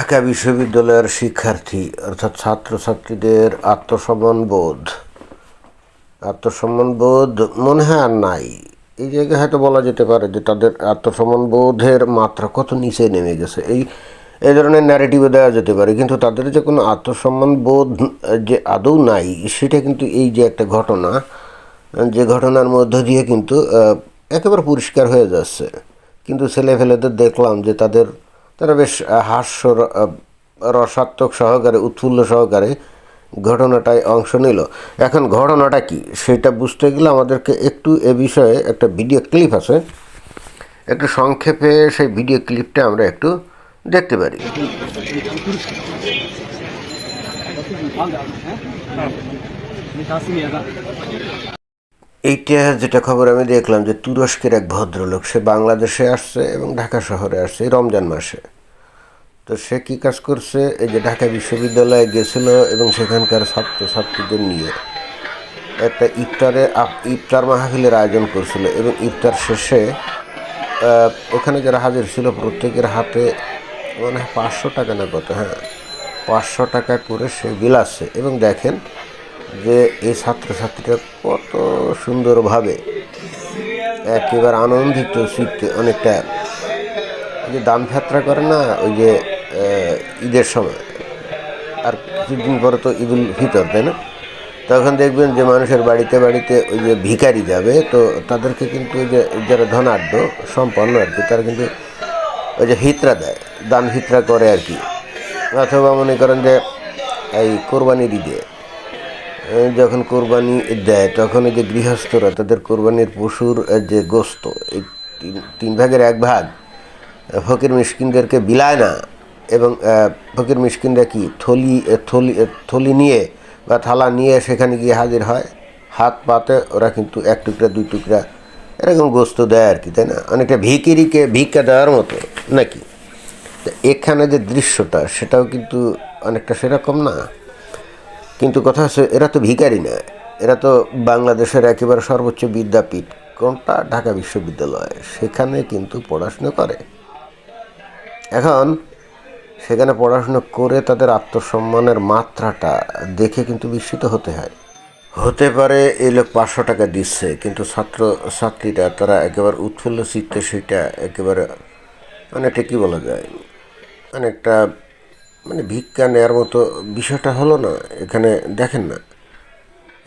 ঢাকা বিশ্ববিদ্যালয়ের শিক্ষার্থী, অর্থাৎ ছাত্রছাত্রীদের আত্মসম্মান বোধ আত্মসম্মান বোধ মনে হয় আর নাই। এই জায়গায় হয়তো বলা যেতে পারে যে তাদের আত্মসম্মান বোধের মাত্রা কত নিচে নেমে গেছে। এই এই ধরনের ন্যারেটিভে দেওয়া যেতে পারে, কিন্তু তাদের যে কোনো আত্মসম্মান বোধ যে আদৌ নাই, সেটা কিন্তু এই যে একটা ঘটনা, যে ঘটনার মধ্য দিয়ে কিন্তু একেবারে পরিষ্কার হয়ে যাচ্ছে। কিন্তু ছেলেফেলেদের দেখলাম যে তাদের তারা বেশ হাস্য রসাত্মক সহকারে, উৎফুল্ল সহকারে ঘটনাটায় অংশ নিল। এখন ঘটনাটা কি? সেটা বুঝতে গেলে আমাদেরকে একটু এ বিষয়ে একটা ভিডিও ক্লিপ আছে। একটু সংক্ষেপে সেই ভিডিও ক্লিপটা আমরা একটু দেখতে পারি। এইটা যেটা খবর আমি দেখলাম যে তুরস্কের এক ভদ্রলোক, সে বাংলাদেশে আসছে এবং ঢাকা শহরে আসছে রমজান মাসে। তো সে কী কাজ করছে? এই যে ঢাকা বিশ্ববিদ্যালয়ে গেছিল এবং সেখানকার ছাত্রছাত্রীদের নিয়ে একটা ইফতারে ইফতার মাহফিলের আয়োজন করছিল এবং ইফতার শেষে ওখানে যারা হাজির ছিল প্রত্যেকের হাতে মানে পাঁচশো টাকা না কত হ্যাঁ পাঁচশো টাকা করে সে বিলাসছে এবং দেখেন যে এই ছাত্রছাত্রীরা কত সুন্দরভাবে একেবারে আনন্দিত চিত্তে অনেকটা যে দান যাত্রা করে না, ওই যে ঈদের সময়। আর কিছুদিন পরে তো ঈদুল ফিতর, তাই না? তখন দেখবেন যে মানুষের বাড়িতে বাড়িতে ওই যে ভিখারি যাবে, তো তাদেরকে কিন্তু ওই যে যারা ধনাঢ্য, সম্পন্ন আর কি, তারা কিন্তু ওই যে হিতরা দেয়, দান হিতরা করে আর কি। অথবা মনে করেন যে এই কোরবানির ঈদে যখন কোরবানি দেয়, তখন এই যে গৃহস্থরা, তাদের কোরবানির পশুর যে গোস্ত, এই তিন- তিন ভাগের এক ভাগ, ফকির মিসকিনদেরকে বিলায় না এবং ফকির মিসকিনরা কি থলি থলি থলি নিয়ে বা থালা নিয়ে সেখানে গিয়ে হাজির হয়? হাত পাতে ওরা কিন্তু এক টুকরা, দুই টুকরা এরকম গোস্ত দেয় আর কি, তাই না? অনেকটা ভিকিরিকে ভিক্ষা দেওয়ার মতো, নাকি? এখানে যে দৃশ্যটা, সেটাও কিন্তু অনেকটা সেরকম না। কিন্তু কথা হচ্ছে, এরা তো ভিখারি না। এরা তো বাংলাদেশের একেবারে সর্বোচ্চ বিদ্যাপীঠ। কোনটা? ঢাকা বিশ্ববিদ্যালয়। সেখানে কিন্তু পড়াশুনো করে। এখন সেখানে পড়াশুনো করে তাদের আত্মসম্মানের মাত্রাটা দেখে কিন্তু বিস্মিত হতে হয়। হতে পারে এই লোক পাঁচশো টাকা দিচ্ছে, কিন্তু ছাত্র ছাত্রীরা তারা একেবারে উৎফুল্ল চিত্তে সেটা একেবারে মানে অনেকটা কী বলা যায়, অনেকটা মানে ভিক্ষা নেওয়ার মতো বিষয়টা হলো না, এখানে দেখেন না।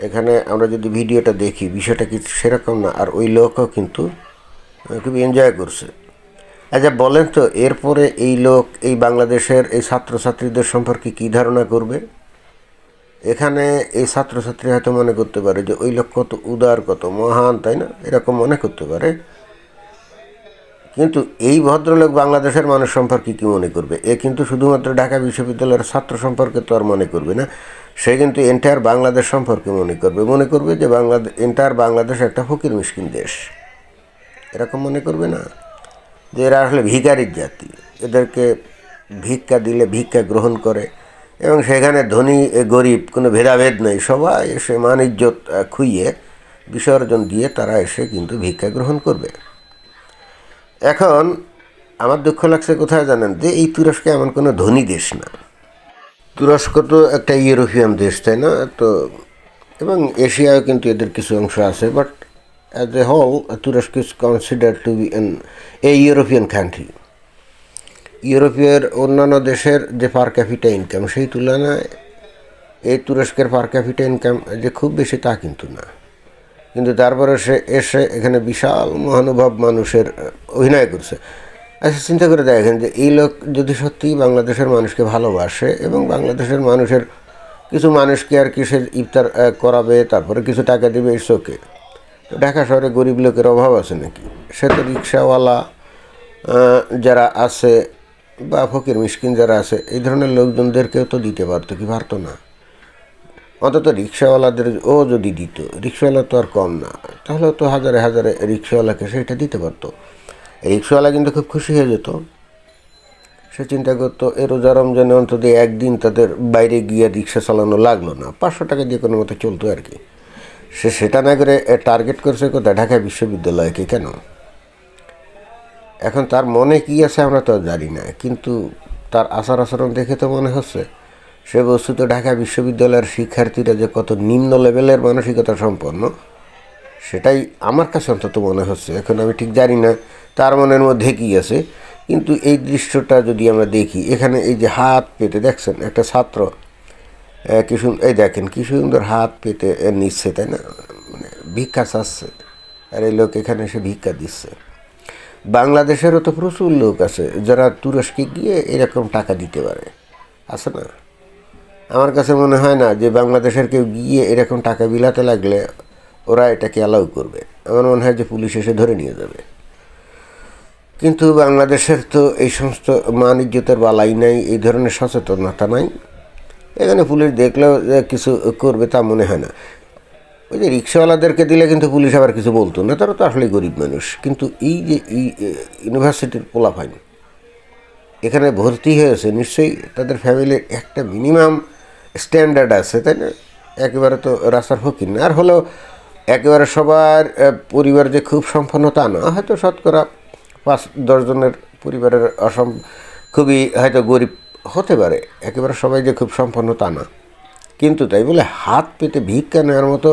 এখানে আমরা যদি ভিডিওটা দেখি, বিষয়টা কি সেরকম না, আর ওই লোকও কিন্তু খুব এনজয় করছে। আচ্ছা বলেন তো, এরপরে এই লোক, এই বাংলাদেশের এই ছাত্রছাত্রীদের সম্পর্কে কী ধারণা করবে? এখানে এই ছাত্রছাত্রী হয়তো মনে করতে পারে যে, ওই লোক কত উদার, কত মহান, তাই না? এরকম মনে করতে পারে। কিন্তু এই ভদ্রলোক বাংলাদেশের মানুষ সম্পর্কে কী মনে করবে? এ কিন্তু শুধুমাত্র ঢাকা বিশ্ববিদ্যালয়ের ছাত্র সম্পর্কে তো আর মনে করবে না। সে কিন্তু এন্টায়ার বাংলাদেশ সম্পর্কে মনে করবে। মনে করবে যে বাংলাদেশ এন্টায়ার বাংলাদেশ একটা ফকির মিশকিন দেশ। এরকম মনে করবে না? যে এরা আসলে ভিখারির জাতি। এদেরকে ভিক্ষা দিলে ভিক্ষা গ্রহণ করে এবং সেখানে ধনী গরিব, কোনো ভেদাভেদ নেই। সবাই এসে মান ইজ্জত খুইয়ে বিসর্জন দিয়ে তারা এসে কিন্তু ভিক্ষা গ্রহণ করবে। এখন আমার দুঃখ লাগছে কোথায় জানেন? যে এই তুরস্ক এমন কোনো ধনী দেশ না। তুরস্ক তো একটা ইউরোপিয়ান দেশ, তাই না? তো এবং এশিয়ায় কিন্তু এদের কিছু অংশ আছে বাট অ্যাজ এ হোল তুরস্ক is consider to be an a European country ইউরোপীয় অন্যান্য দেশের যে পার ক্যাপিটা ইনকাম সেই তুলনায় এই তুরস্কের পার ক্যাপিটা ইনকাম যে খুব বেশি তা কিন্তু না। কিন্তু তারপরে সে এসে এখানে বিশাল মহানুভব মানুষের অভিনয় করছে। আচ্ছা চিন্তা করে দেখেন যে এই লোক যদি সত্যিই বাংলাদেশের মানুষকে ভালোবাসে এবং বাংলাদেশের মানুষের, কিছু মানুষকে আর কি সে ইফতার করাবে, তারপরে কিছু টাকা দিবে ইটস ওকে তো ঢাকা শহরে গরিব লোকের অভাব আছে নাকি? সে তো রিক্সাওয়ালা যারা আছে বা ফকির, মিসকিন যারা আছে, এই ধরনের লোকজনদেরকেও তো দিতে পারতো কি? পারতো না। অন্তত রিক্সাওয়ালাদের ও যদি দিত, রিক্সাওয়ালা তো আর কম না, তাহলে তো হাজারে হাজারে রিক্সাওয়ালাকে সেটা দিতে পারতো। রিক্সাওয়ালা কিন্তু খুব খুশি হয়ে যেত। সে চিন্তা করতো, এ রোজা রমজানে অন্তত একদিন তাদের বাইরে গিয়ে রিক্সা চালানো লাগল না। পাঁচশো টাকা দিয়ে কোনো মতো চলতো আর কি। সে সেটা না করে টার্গেট করছে কোথায়? ঢাকা বিশ্ববিদ্যালয়কে, কেন? এখন তার মনে কি আছে আমরা তো জানি না, কিন্তু তার আচার আচরণ দেখে তো মনে হচ্ছে, সে বস্তুত ঢাকা বিশ্ববিদ্যালয়ের শিক্ষার্থীরা যে কত নিম্ন লেভেলের মানসিকতা সম্পন্ন, সেটাই আমার কাছে অন্তত মনে হচ্ছে। এখন আমি ঠিক জানি না তার মনের মধ্যে কী আছে, কিন্তু এই দৃশ্যটা যদি আমরা দেখি, এখানে এই যে হাত পেতে, দেখছেন, একটা ছাত্র কি সুন্দর এই দেখেন, কি সুন্দর হাত পেতে নিচ্ছে, তাই না? মানে ভিক্ষা চাচ্ছে। আর এই লোক এখানে এসে ভিক্ষা দিচ্ছে। বাংলাদেশেরও তো প্রচুর লোক আছে, যারা তুরস্কে গিয়ে এরকম টাকা দিতে পারে। আছে না? আমার কাছে মনে হয় না যে বাংলাদেশের কেউ গিয়ে এরকম টাকা বিলাতে লাগলে ওরা এটাকে অ্যালাউ করবে। আমার মনে হয় যে পুলিশ এসে ধরে নিয়ে যাবে। কিন্তু বাংলাদেশের তো এই সমস্ত মান ইজ্জতের বালাই নাই, এই ধরনের সচেতনতা নাই। এখানে পুলিশ দেখলেও কিছু করবে তা মনে হয় না। ওই যে রিক্সাওয়ালাদেরকে দিলে কিন্তু পুলিশ আবার কিছু বলতো না, তারা তো আসলে গরিব মানুষ। কিন্তু এই যে এই ইউনিভার্সিটির পোলাফাইন, এখানে ভর্তি হয়েছে, নিশ্চয়ই তাদের ফ্যামিলির একটা মিনিমাম স্ট্যান্ডার্ড আছে, তাই না? একেবারে তো রাস্তার ফকির না। আর হলো একেবারে সবার পরিবার যে খুব সম্পন্ন তা না। হয়তো শতকরা পাঁচ দশজনের পরিবারের অসম, খুবই হয়তো গরিব হতে পারে, একেবারে সবাই যে খুব সম্পন্ন তা না। কিন্তু তাই বলে হাত পেতে ভিক্ষা নেওয়ার মতো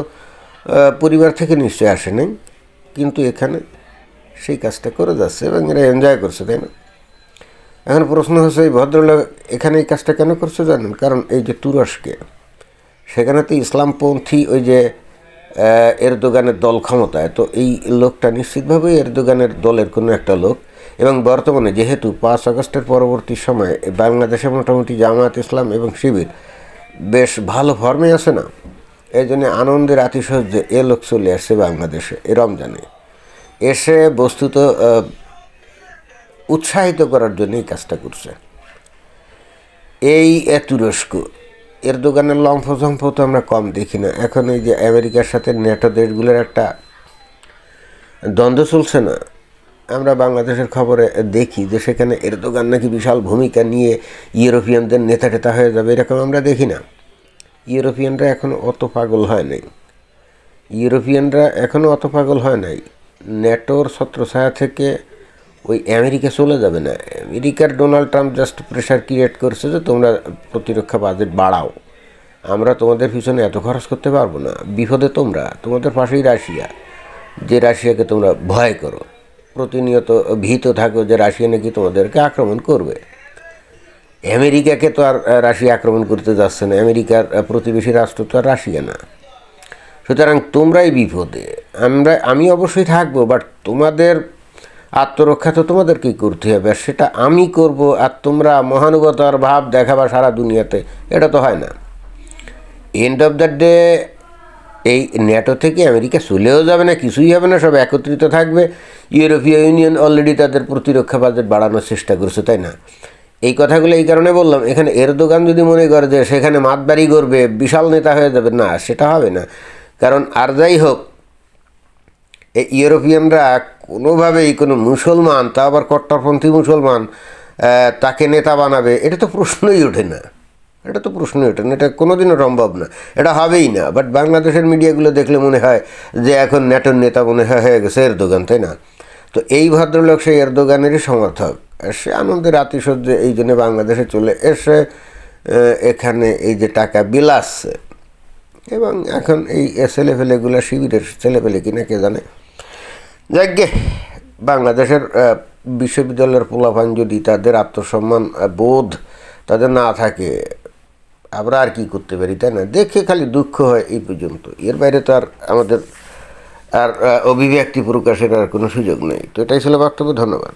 পরিবার থেকে নিশ্চয়ই আসে কিন্তু এখানে সেই কাজটা করে যাচ্ছে এবং এরা এনজয় করছে, তাই না? এখন প্রশ্ন হচ্ছে, এই ভদ্রলোক এখানে এই কাজটা কেন করছে জানেন? কারণ এই যে তুরস্কে, সেখানে তো ইসলামপন্থী ওই যে এর দোকানের দল ক্ষমতায়। তো এই লোকটা নিশ্চিতভাবেই এর দোকানের দলের কোনো একটা লোক। এবং বর্তমানে যেহেতু পাঁচ আগস্টের পরবর্তী সময়ে বাংলাদেশে মোটামুটি জামায়াত ইসলাম এবং শিবির বেশ ভালো ফর্মে আছে না, এই জন্য আনন্দের আতিশয্যে এ লোক চলে আসছে বাংলাদেশে এ রমজানে। এসে বস্তুত উৎসাহিত করার জন্য এই কাজটা করছে। এই এ তুরস্ক, এর দোকানের লম্ফঝম্ফ তো আমরা কম দেখি না। এখন এই যে আমেরিকার সাথে নেটো দেশগুলোর একটা দ্বন্দ্ব চলছে না আমরা বাংলাদেশের খবরে দেখি যে সেখানে এরদোগান নাকি বিশাল ভূমিকা নিয়ে ইউরোপিয়ানদের নেতা টেতা হয়ে যাবে, এরকম আমরা দেখি না। ইউরোপিয়ানরা এখনও অত পাগল হয় নাই। ইউরোপিয়ানরা এখনও অত পাগল হয় নাই। ন্যাটোর ছত্রছায়া থেকে ওই আমেরিকা চলে যাবে না। আমেরিকার Donald Trump just pressure create করছে যে তোমরা প্রতিরক্ষা বাজেট বাড়াও। আমরা তোমাদের পিছনে এত খরচ করতে পারব না। বিপদে তোমরা, তোমাদের পাশেই রাশিয়া। যে রাশিয়াকে তোমরা ভয় করো। প্রতিনিয়ত ভীত থাকো যে রাশিয়া নাকি তোমাদেরকে আক্রমণ করবে। আমেরিকাকে তো আর রাশিয়া আক্রমণ করতে যাচ্ছে না। আমেরিকার প্রতিবেশী রাষ্ট্র তো আর রাশিয়া না। সুতরাং তোমরাই বিপদে। আমরা, আমি অবশ্যই থাকব বাট তোমাদের আত্মরক্ষা তো তোমাদেরকেই করতে হবে সেটা আমি করব, আর তোমরা মহানুগতার ভাব দেখাবা সারা দুনিয়াতে। এটা তো হয় না। এন্ড অফ দ্য ডে এই ন্যাটো থেকে আমেরিকা চলেও যাবে না, কিছুই হবে না, সব একত্রিত থাকবে। ইউরোপীয় ইউনিয়ন অলরেডি তাদের প্রতিরক্ষা বাজেট বাড়ানোর চেষ্টা করছে, তাই না? এই কথাগুলো এই কারণে বললাম, এখানে এর দোকান যদি মনে করে যে সেখানে মাতবাড়ি করবে, বিশাল নেতা হয়ে যাবে, না, সেটা হবে না। কারণ আর যাই হোক, এই ইউরোপিয়ানরা কোনোভাবেই কোনো মুসলমান, তা আবার কট্টরপন্থী মুসলমান তাকে নেতা বানাবে, এটা তো প্রশ্নই ওঠে না। এটা তো প্রশ্ন, এটা না এটা কোনোদিনও সম্ভব না। এটা হবেই না বাট বাংলাদেশের মিডিয়াগুলো দেখলে মনে হয় যে এখন ন্যাটোর নেতা মনে হয় হয়ে গেছে এরদোগান, তাই না? তো এই ভদ্রলোক সেই এরদোগানেরই সমর্থক সে আনন্দের আতিশয্যে এই জন্য বাংলাদেশে চলে এসে এখানে এই যে টাকা বিলাসছে এবং এখন এই ছেলেফেলেগুলো শিবিরের ছেলেফেলে কিনা কে জানে? যাকে বাংলাদেশের বিশ্ববিদ্যালয়ের পোলাপান যদি তাদের আত্মসম্মান বোধ তাদের না থাকে আমরা আর কি করতে পারি, তাই না? দেখে খালি দুঃখ হয় এই পর্যন্ত। এর বাইরে তো আর আমাদের আর অভিব্যক্তি প্রকাশের আর কোনো সুযোগ নেই। তো এটাই ছিল বক্তব্য, ধন্যবাদ।